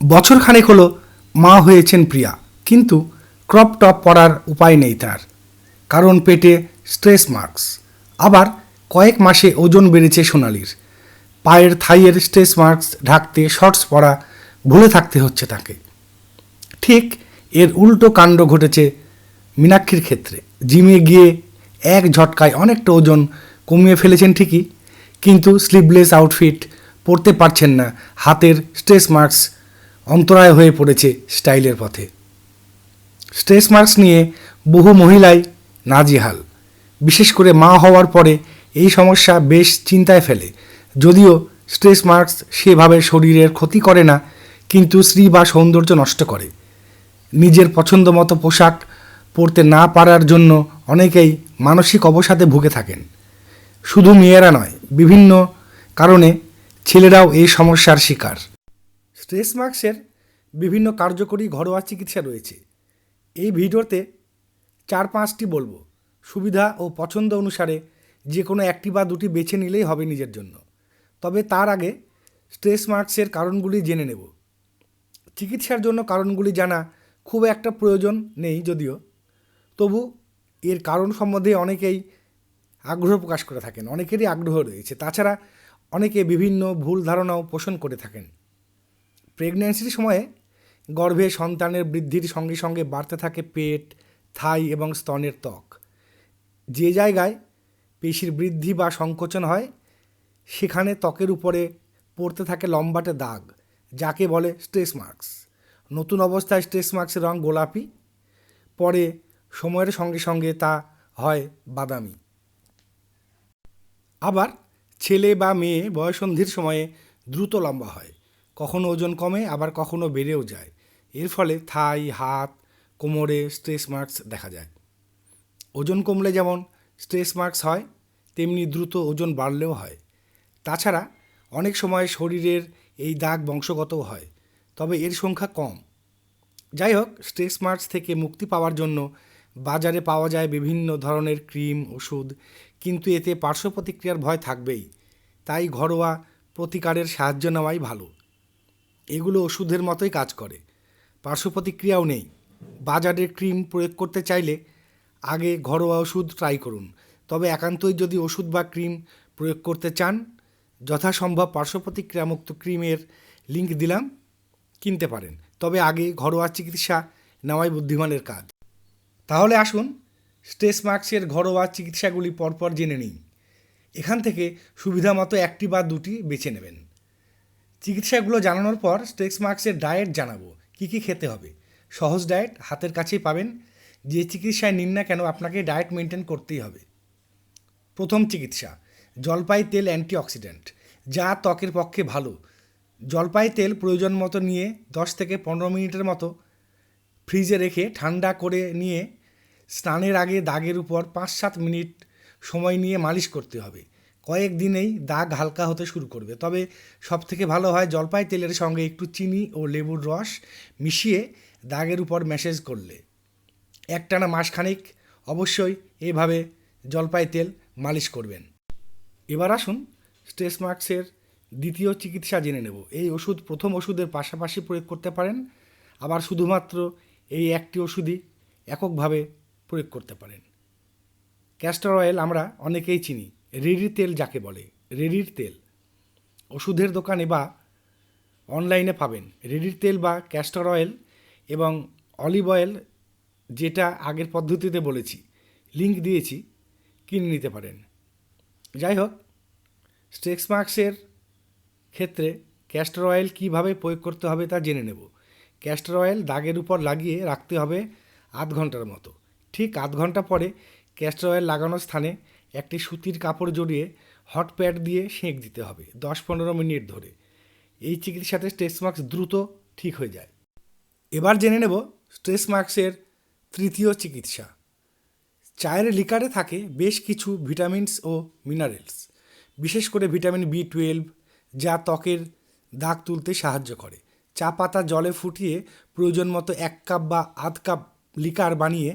বছর খানেক হলো মা হয়েছেন প্রিয়া, কিন্তু ক্রপ টপ পরার উপায় নেই তার, কারণ পেটে স্ট্রেস মার্কস। আবার কয়েক মাসে ওজন বেড়েছে সোনালির। পায়ের থাইয়ের স্ট্রেস মার্কস ঢাকতে শর্টস পরা ভুলে থাকতে হচ্ছে তাকে। ঠিক এর উল্টো কাণ্ড ঘটেছে মীনাক্ষীর ক্ষেত্রে। জিমে গিয়ে এক ঝটকায় অনেকটা ওজন কমিয়ে ফেলেছেন ঠিকই, কিন্তু স্লিভলেস আউটফিট পরতে পারছেন না, হাতের স্ট্রেস মার্কস অন্তরায় হয়ে পড়েছে স্টাইলের পথে। স্ট্রেস মার্কস নিয়ে বহু মহিলাই নাজিহাল। বিশেষ করে মা হওয়ার পরে এই সমস্যা বেশ চিন্তায় ফেলে। যদিও স্ট্রেস মার্কস সেভাবে শরীরের ক্ষতি করে না, কিন্তু শ্রী বা সৌন্দর্য নষ্ট করে। নিজের পছন্দ মতো পোশাক পরতে না পারার জন্য অনেকেই মানসিক অবসাদে ভুগে থাকেন। শুধু মেয়েরা নয়, বিভিন্ন কারণে ছেলেরাও এই সমস্যার শিকার। স্ট্রেস মার্কসের বিভিন্ন কার্যকরী ঘরোয়া চিকিৎসা রয়েছে। এই ভিডিওতে চার পাঁচটি বলব। সুবিধা ও পছন্দ অনুসারে যে কোনো একটি বা দুটি বেছে নিলেই হবে নিজের জন্য। তবে তার আগে স্ট্রেস মার্কসের কারণগুলি জেনে নেব। চিকিৎসার জন্য কারণগুলি জানা খুব একটা প্রয়োজন নেই যদিও। তবু এর কারণ সম্বন্ধে অনেকেই আগ্রহ প্রকাশ করে থাকেন, অনেকেরই আগ্রহ রয়েছে। তাছাড়া অনেকে বিভিন্ন ভুল ধারণাও পোষণ করে থাকেন। প্রেগন্যান্সির সময়ে গর্ভে সন্তানের বৃদ্ধির সঙ্গে সঙ্গে বাড়তে থাকে পেট, থাই এবং স্তনের ত্বক। যে জায়গায় পেশির বৃদ্ধি বা সংকোচন হয়, সেখানে ত্বকের উপরে পড়তে থাকে লম্বাটে দাগ, যাকে বলে স্ট্রেস মার্কস নতুন অবস্থায় স্ট্রেস মার্কসের রং গোলাপি, পরে সময়ের সঙ্গে সঙ্গে তা হয় বাদামি। আবার ছেলে বা মেয়ে বয়সন্ধির সময়ে দ্রুত লম্বা হয়। কখনো ওজন কমে, আবার কখনো বেড়েও যায়। এর ফলে থাই, হাত, কোমরে স্ট্রেস মার্কস দেখা যায়। ওজন কমলে যেমন স্ট্রেস মার্কস হয়, তেমনি দ্রুত ওজন বাড়লেও হয়। তাছাড়া অনেক সময় শরীরের এই দাগ বংশগতও হয়, তবে এর সংখ্যা কম। যাই হোক স্ট্রেস মার্কস থেকে মুক্তি পাওয়ার জন্য বাজারে পাওয়া যায় বিভিন্ন ধরনের ক্রিম, ওষুধ, কিন্তু এতে পার্শ্ব প্রতিক্রিয়ার ভয় থাকবেই। তাই ঘরোয়া প্রতিকারের সাহায্য নেওয়াই ভালো। এগুলো ওষুধের মতোই কাজ করে। পার্শ্ব প্রতিক্রিয়াও নেই। বাজারের ক্রিম প্রয়োগ করতে চাইলে আগে ঘরোয়া ওষুধ ট্রাই করুন। তবে একান্তই যদি ওষুধ বা ক্রিম প্রয়োগ করতে চান, যথাসম্ভব পার্শ্ব প্রতিক্রিয়ামুক্ত ক্রিমের লিঙ্ক দিলাম, কিনতে পারেন। তবে আগে ঘরোয়া চিকিৎসা নেওয়াই বুদ্ধিমানের কাজ। তাহলে আসুন স্ট্রেস মার্কসের ঘরোয়া চিকিৎসাগুলি পরপর জেনে নিই। এখান থেকে সুবিধা মতো একটি বা দুটি বেছে নেবেন। চিকিৎসাগুলো জানানোর পর স্টেক্স মার্কসের ডায়েট জানাব। কী কী খেতে হবে? সহজ ডায়েট হাতের কাছেই পাবেন। যে চিকিৎসায় নিন না কেন আপনাকে ডায়েট মেনটেন করতেই হবে। প্রথম চিকিৎসা, জলপাই তেল অ্যান্টিঅক্সিডেন্ট, যা ত্বকের পক্ষে ভালো। জলপাই তেল প্রয়োজন মতো নিয়ে দশ থেকে পনেরো মিনিটের মতো ফ্রিজে রেখে ঠান্ডা করে নিয়ে স্নানের আগে দাগের উপর পাঁচ সাত মিনিট সময় নিয়ে মালিশ করতে হবে। কয়েক দিনেই দাগ হালকা হতে শুরু করবে। তবে সব থেকে ভালো হয় জলপাই তেলের সঙ্গে একটু চিনি ও লেবুর রস মিশিয়ে দাগের উপর ম্যাসেজ করলে। একটানা মাসখানিক অবশ্যই এভাবে জলপাই তেল মালিশ করবেন। এবার আসুন স্ট্রেস মার্কসের দ্বিতীয় চিকিৎসা জেনে নেব। এই ওষুধ প্রথম ওষুধের পাশাপাশি প্রয়োগ করতে পারেন, আবার শুধুমাত্র এই একটি ওষুধই এককভাবে প্রয়োগ করতে পারেন। ক্যাস্টর অয়েল আমরা অনেকেই চিনি। রেডির তেল যাকে বলে রেডির তেল। ওষুধের দোকানে বা অনলাইনে পাবেন। রেডির তেল বা ক্যাস্টর অয়েল এবং অলিভ অয়েল যেটা আগের পদ্ধতিতে বলেছি লিঙ্ক দিয়েছি, কিনে নিতে পারেন। যাই হোক স্ট্রেক্স মার্কসের ক্ষেত্রে ক্যাস্টর অয়েল কীভাবে প্রয়োগ করতে হবে তা জেনে নেব। ক্যাস্টর অয়েল দাগের উপর লাগিয়ে রাখতে হবে আধ ঘণ্টার মতো। ঠিক আধ ঘণ্টা পরে ক্যাস্টর অয়েল লাগানোর স্থানে একটি সুতির কাপড় জড়িয়ে হট প্যাড দিয়ে সেঁক দিতে হবে দশ পনেরো মিনিট ধরে। এই চিকিৎসাতে স্ট্রেস মার্কস দ্রুত ঠিক হয়ে যায়। এবার জেনে নেব স্ট্রেস মার্কসের তৃতীয় চিকিৎসা। চায়ের লিকারে থাকে বেশ কিছু ভিটামিনস ও মিনারেলস, বিশেষ করে ভিটামিন বি টুয়েলভ, যা ত্বকের দাগ তুলতে সাহায্য করে। চা পাতা জলে ফুটিয়ে প্রয়োজন মতো এক কাপ বা আধ কাপ লিকার বানিয়ে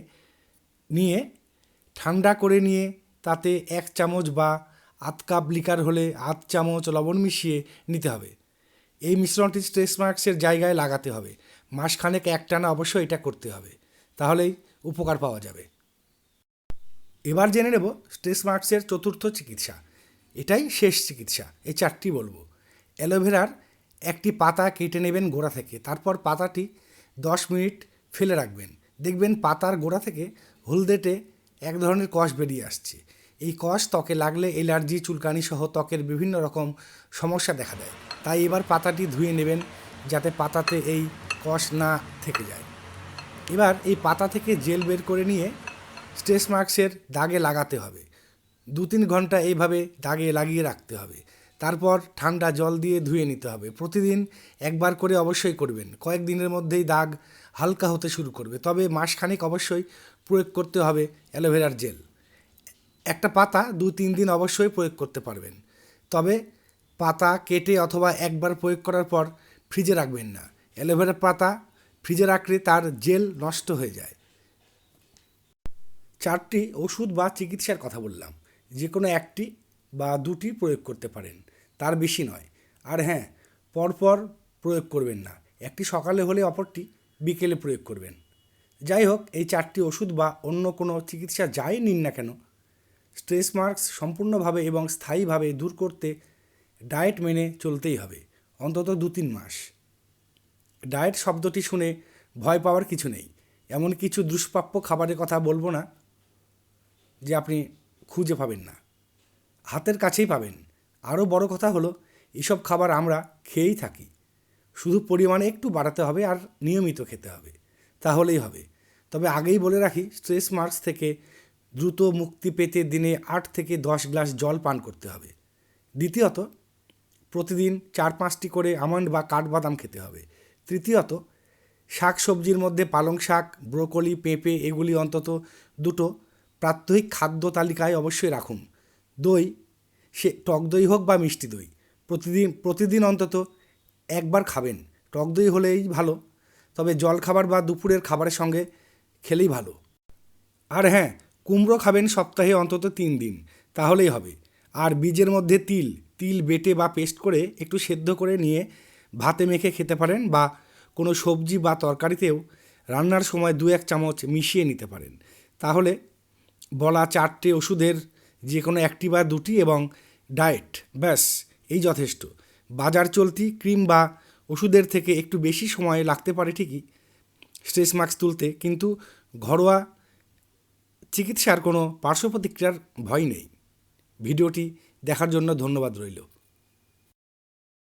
নিয়ে ঠান্ডা করে নিয়ে তাতে এক চামচ বা আধ কাপ লিকার হলে আধ চামচ লবণ মিশিয়ে নিতে হবে। এই মিশ্রণটি স্ট্রেস মার্কসের জায়গায় লাগাতে হবে। মাসখানেক একটানা অবশ্যই এটা করতে হবে। তাহলেই উপকার পাওয়া যাবে। এবার জেনে নেব স্ট্রেস মার্কসের চতুর্থ চিকিৎসা। এটাই শেষ চিকিৎসা, এই চারটি বলব। অ্যালোভেরার একটি পাতা কেটে নেবেন গোড়া থেকে, তারপর পাতাটি দশ মিনিট ফেলে রাখবেন। দেখবেন পাতার গোড়া থেকে হলদেটে এক ধরনের কষ বেরিয়ে আসছে। এই কষ ত্বকে লাগলে এলার্জি চুলকানি সহ ত্বকের বিভিন্ন রকম সমস্যা দেখা দেয়। তাই এবার পাতাটি ধুয়ে নেবেন যাতে পাতাতে এই কষ না থেকে যায়। এবার এই পাতা থেকে জেল বের করে নিয়ে স্ট্রেস মার্কসের দাগে লাগাতে হবে। দু তিন ঘণ্টা এইভাবে দাগে লাগিয়ে রাখতে হবে। তারপর ঠান্ডা জল দিয়ে ধুয়ে নিতে হবে। প্রতিদিন একবার করে অবশ্যই করবেন। কয়েকদিনের মধ্যেই দাগ হালকা হতে শুরু করবে। তবে মাসখানেক অবশ্যই প্রয়োগ করতে হবে অ্যালোভেরার জেল। একটা পাতা দু তিন দিন অবশ্যই প্রয়োগ করতে পারবেন। তবে পাতা কেটে অথবা একবার প্রয়োগ করার পর ফ্রিজে রাখবেন না। অ্যালোভেরা পাতা ফ্রিজে রাখলে তার জেল নষ্ট হয়ে যায়। চারটি ওষুধ বা চিকিৎসার কথা বললাম। যে কোনো একটি বা দুটি প্রয়োগ করতে পারেন। তার বেশি নয়। আর হ্যাঁ পরপর প্রয়োগ করবেন না। একটি সকালে হলে অপরটি বিকেলে প্রয়োগ করবেন। যাই হোক, এই চারটি ওষুধ বা অন্য কোনো চিকিৎসা যাই নিন না কেন স্ট্রেস মার্কস সম্পূর্ণভাবে এবং স্থায়ীভাবে দূর করতে ডায়েট মেনে চলতেই হবে, অন্তত দু তিন মাস। ডায়েট শব্দটি শুনে ভয় পাওয়ার কিছু নেই। এমন কিছু দুষ্প্রাপ্য খাবারের কথা বলব না যে আপনি খুঁজে পাবেন না। হাতের কাছেই পাবেন। আরও বড় কথা হলো, এসব খাবার আমরা খেয়েই থাকি। শুধু পরিমাণে একটু বাড়াতে হবে আর নিয়মিত খেতে হবে। তাহলেই হবে। তবে আগেই বলে রাখি, স্ট্রেস মার্কস থেকে দ্রুত মুক্তি পেতে দিনে আট থেকে দশ গ্লাস জল পান করতে হবে। দ্বিতীয়ত, প্রতিদিন চার পাঁচটি করে আমন্ড বা কাঠবাদাম খেতে হবে। তৃতীয়ত শাক সবজির মধ্যে পালং শাক, ব্রোকলি, পেঁপে এগুলি অন্তত দুটো প্রাত্যহিক খাদ্য তালিকায় অবশ্যই রাখুন। দই, সে টক দই হোক বা মিষ্টি দই, প্রতিদিন প্রতিদিন অন্তত একবার খাবেন। টক দই হলেই ভালো, তবে জল খাবার বা দুপুরের খাবারের সঙ্গে খেলেই ভালো। আর হ্যাঁ কুমড়ো খাবেন সপ্তাহে অন্তত তিন দিন, তাহলেই হবে। আর বীজের মধ্যে তিল তিল বেটে বা পেস্ট করে একটু সেদ্ধ করে নিয়ে ভাতে মেখে খেতে পারেন বা কোনো সবজি বা তরকারিতেও রান্নার সময় দু এক চামচ মিশিয়ে নিতে পারেন। তাহলে বলা চারটে ওষুধের যে কোনো একটি বা দুটি এবং ডায়েট, ব্যাস, এই যথেষ্ট। বাজার চলতি ক্রিম বা ওষুধের থেকে একটু বেশি সময় লাগতে পারে ঠিকই, স্ট্রেস মাস্ক তুলতে। কিন্তু ঘরোয়া চিকিৎসার কোনো পার্শ্ব প্রতিক্রিয়ার ভয় নেই। ভিডিওটি দেখার জন্য ধন্যবাদ রইল।